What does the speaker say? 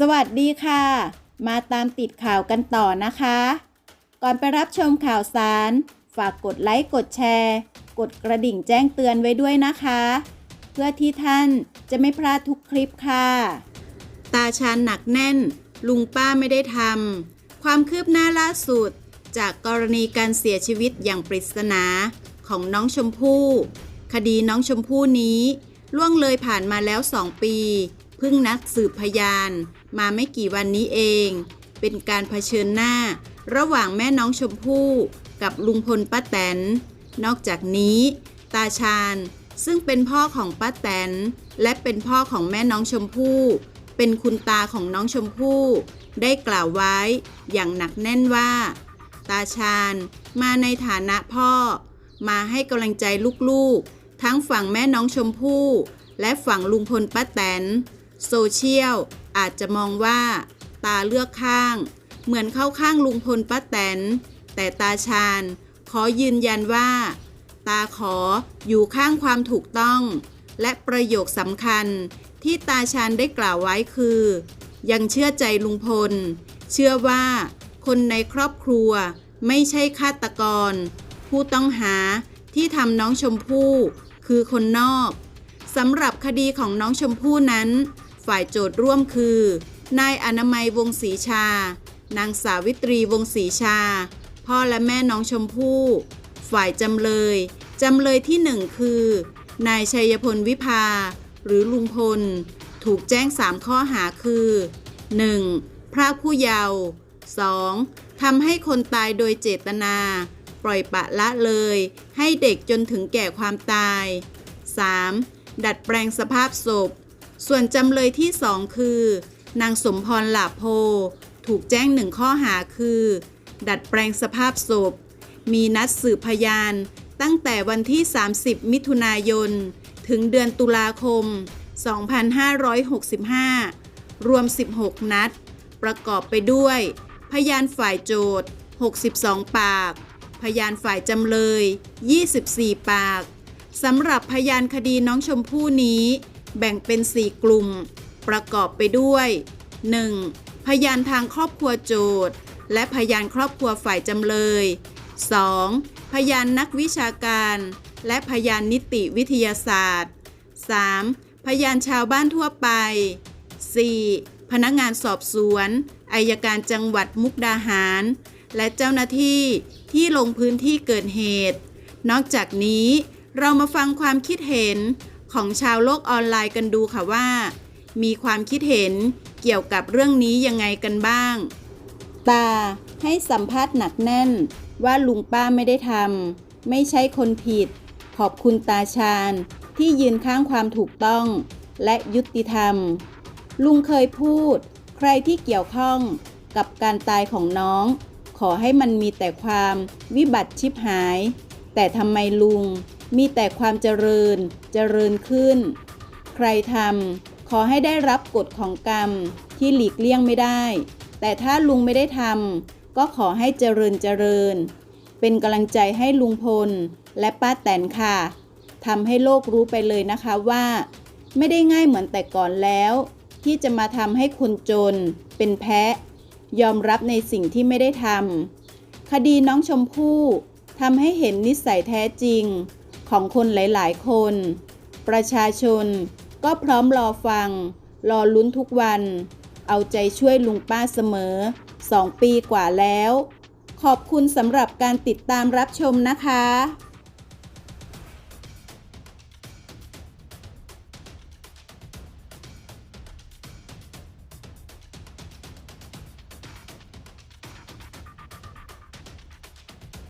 สวัสดีค่ะ มาตามติดข่าวกันต่อนะคะ ก่อนไปรับชมข่าวสาร ฝากกดไลค์กดแชร์ กดกระดิ่งแจ้งเตือนไว้ด้วยนะคะ เพื่อที่ท่านจะไม่พลาดทุกคลิปค่ะ ตาชาญหนักแน่น ลุงป้าไม่ได้ทำความคืบหน้าล่าสุด จากกรณีการเสียชีวิตอย่างปริศนาของน้องชมพู่ คดีน้องชมพู่นี้ ล่วงเลยผ่านมาแล้วสองปี เพิ่งนักสืบพยานมาไม่กี่วันนี้เอง เป็นการเผชิญหน้า ระหว่างแม่น้องชมพู่กับลุงพลป้าแตน นอกจากนี้ ตาชาญซึ่งเป็นพ่อของป้าแตน และเป็นพ่อของแม่น้องชมพู่ เป็นคุณตาของน้องชมพู่ ได้กล่าวไว้อย่างหนักแน่นว่า ตาชาญมาในฐานะพ่อ มาให้กำลังใจลูกๆ ทั้งฝั่งแม่น้องชมพู่ และฝั่งลุงพลป้าแตน โซเชียลอาจจะมองว่าตาเลือกข้าง เหมือนเข้าข้างลุงพลป้าแตน แต่ตาชาญขอยืนยันว่า ตาขออยู่ข้างความถูกต้อง และประโยคสำคัญที่ตาชาญได้กล่าวไว้คือ ยังเชื่อใจลุงพล เชื่อว่าคนในครอบครัวไม่ใช่ฆาตกร ผู้ต้องหาที่ทำน้องชมพู่คือคนนอกสำหรับคดีของน้องชมพู่นั้น ฝ่ายโจทย์ร่วมคือ นายอนามัยวงศรีชา นางสาวิตรีวงศรีชา พ่อและแม่น้องชมพู่ ฝ่ายจำเลย จำเลยที่หนึ่งคือ นายชัยพลวิภา หรือลุงพล ถูกแจ้ง 3 ข้อหาคือ 1. พรากผู้เยาว์ 2. ทำให้คนตายโดยเจตนา ปล่อยปะละเลย ให้เด็กจนถึงแก่ความตาย 3. ดัดแปลงสภาพศพ ส่วนจำเลยที่ 2 คือ นางสมพรหลาโพ ถูกแจ้งหนึ่งข้อหาคือ ดัดแปลงสภาพศพ มีนัดสืบพยาน ตั้งแต่วันที่ 30 มิถุนายน ถึงเดือนตุลาคม 2565 รวม 16 นัด ประกอบไปด้วย พยานฝ่ายโจทย์ 62 ปาก พยานฝ่ายจำเลย 24 ปากสำหรับพยานคดีน้องชมพู่นี้ แบ่งเป็น 4 กลุ่ม ประกอบไปด้วย 1. พยานทางครอบครัวโจทย์ และพยานครอบครัวฝ่ายจำเลย 2. พยานนักวิชาการ และพยานนิติวิทยาศาสตร์ 3. พยานชาวบ้านทั่วไป 4. พนักงานสอบสวนอายการจังหวัดมุกดาหาร และเจ้าหน้าที่ที่ลงพื้นที่เกิดเหตุ นอกจากนี้เรามาฟังความคิดเห็น ของชาวโลกออนไลน์กันดูค่ะว่า มีความคิดเห็นเกี่ยวกับเรื่องนี้ยังไงกันบ้าง ตาให้สัมภาษณ์หนักแน่นว่าลุงป้าไม่ได้ทำไม่ใช่คนผิด ขอบคุณตาชาญที่ยืนข้างความถูกต้อง และยุติธรรม ลุงเคยพูด ใครที่เกี่ยวข้องกับการตายของน้อง ขอให้มันมีแต่ความวิบัติชิบหาย แต่ทำไมลุงมีแต่ความเจริญ เจริญขึ้น ใครทำขอให้ได้รับกฎของกรรมที่หลีกเลี่ยงไม่ได้ แต่ถ้าลุงไม่ได้ทำก็ขอให้เจริญเจริญ เป็นกำลังใจให้ลุงพลและป้าแตนค่ะทำให้โลกรู้ไปเลยนะคะว่า ไม่ได้ง่ายเหมือนแต่ก่อนแล้ว ที่จะมาทำให้คนจน เป็นแพะ ยอมรับในสิ่งที่ไม่ได้ทำคดีน้องชมพู่ ทำให้เห็นนิสัยแท้จริงของคนหลาย ๆ คน ประชาชนก็พร้อมรอฟัง รอลุ้นทุกวัน เอาใจช่วยลุงป้าเสมอ 2 ปีกว่าแล้ว ขอบคุณสำหรับการติดตามรับชมนะคะ